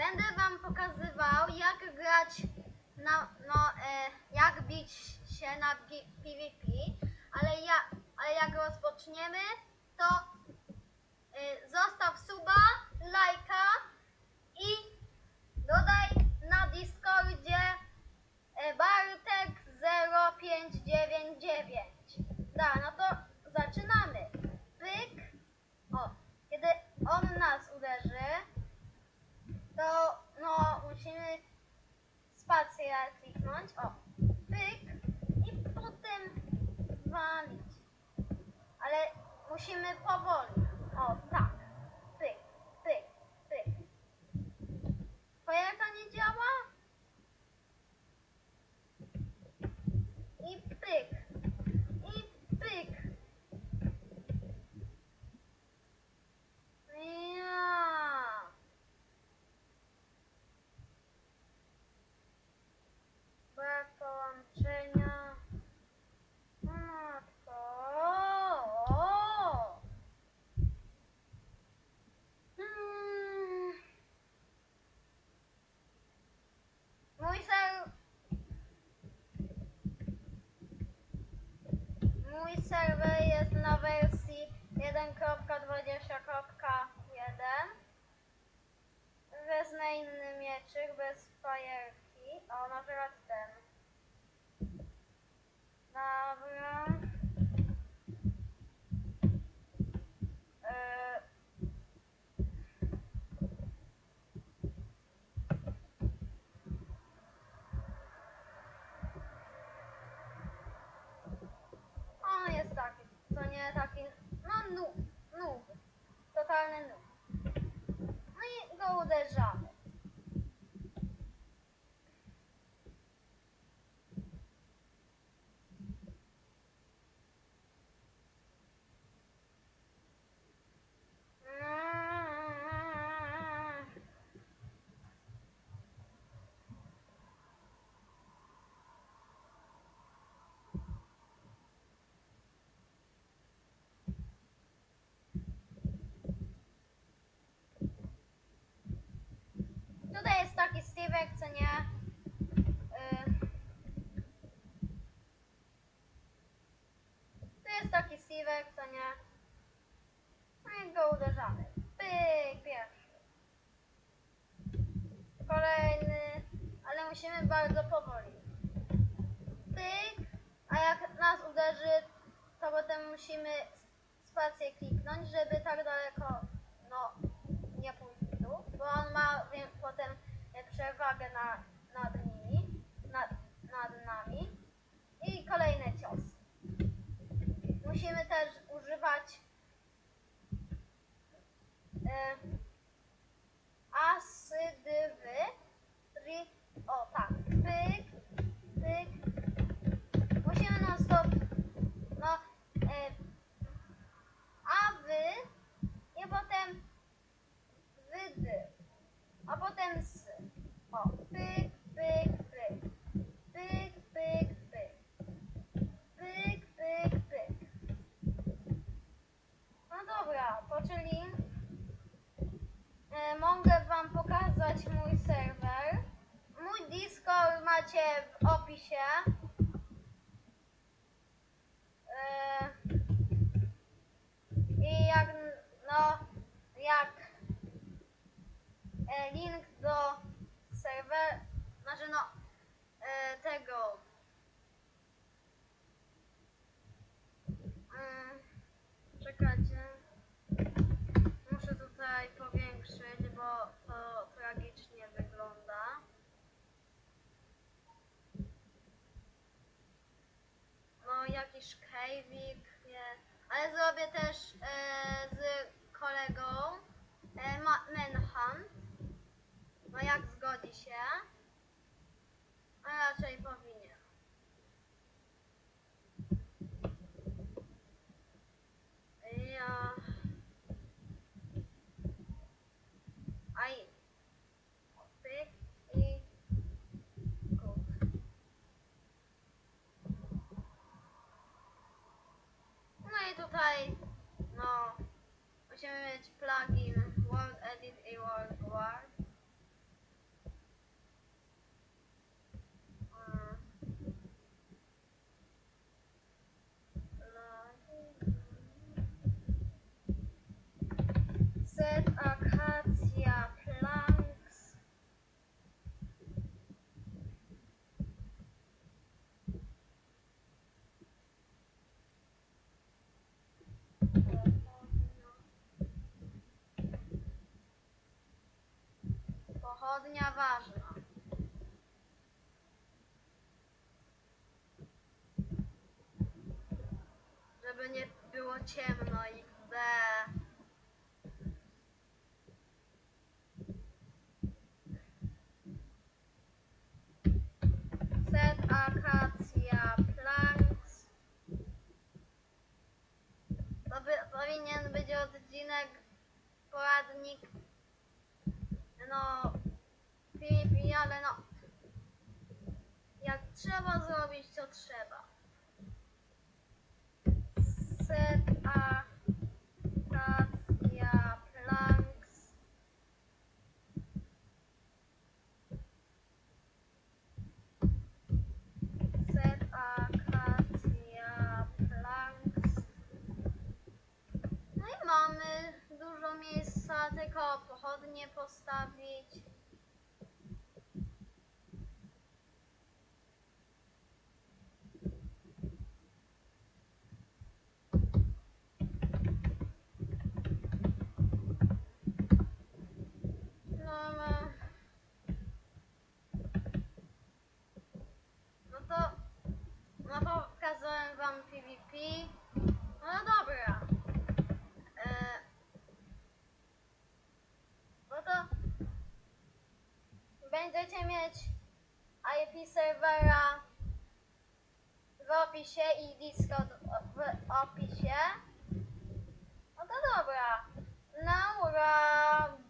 Będę wam pokazywał jak grać na, no, e, jak bić się na PvP, ale, ja, ale jak rozpoczniemy, to e, zostaw suba, lajka i dodaj na Discordzie e, Bartek 0599. Da, no to zaczynamy. Pyk. O, kiedy on nas uderzy, to no musimy spację kliknąć. O, pyk i potem walić. Ale musimy powoli. O, tak. Pyk, pyk, pyk. Fajerka nie działa? I pyk. I pyk. Ja. Brak połączenia. Matko. Hmm. Mój ser... Mój serwer jest na wersji 1.20.1 Wezmę inny mieczyk bez fajerki. O, na przykład ten. Dobra. поранену. Ми його одержали. Steve'ek, co nie? No i go uderzamy. Pyk, pierwszy. Kolejny, ale musimy bardzo powoli. Pyk, a jak nas uderzy, to potem musimy spację kliknąć, żeby tak daleko, no, nie dół, bo on ma potem e, przewagę na, nad nimi, nad, nad nami. I kolejny cios. Musimy też używać e, asydywy, mogę wam pokazać mój serwer. Mój Discord macie w opisie. E, I jak, no, jak e, link do serwer, znaczy no, e, tego, mm, czekajcie, muszę tutaj powiększyć, bo to tragicznie wygląda. No jakiś kejwik, nie, ale zrobię też e, z kolegą e, ma, Manhunt. No jak zgodzi się? A raczej powinien. Ja. Aj. Pyk i kuk. No i tutaj, no, musimy mieć plugin World Edit i World Guard. Pochodnia ważna. Żeby nie było ciemno i B. Set akacja planks. To by, powinien być odcinek, poradnik, no, PvP, ale no, jak trzeba zrobić, to trzeba. Set akacja planks. Set akacja planks. No i mamy dużo miejsca, tylko pochodnie postawić. No, no. No to, no to pokazałem wam PvP. No dobra. E, no to będziecie mieć IP serwera w opisie i Discord w opisie. No to dobra. Laura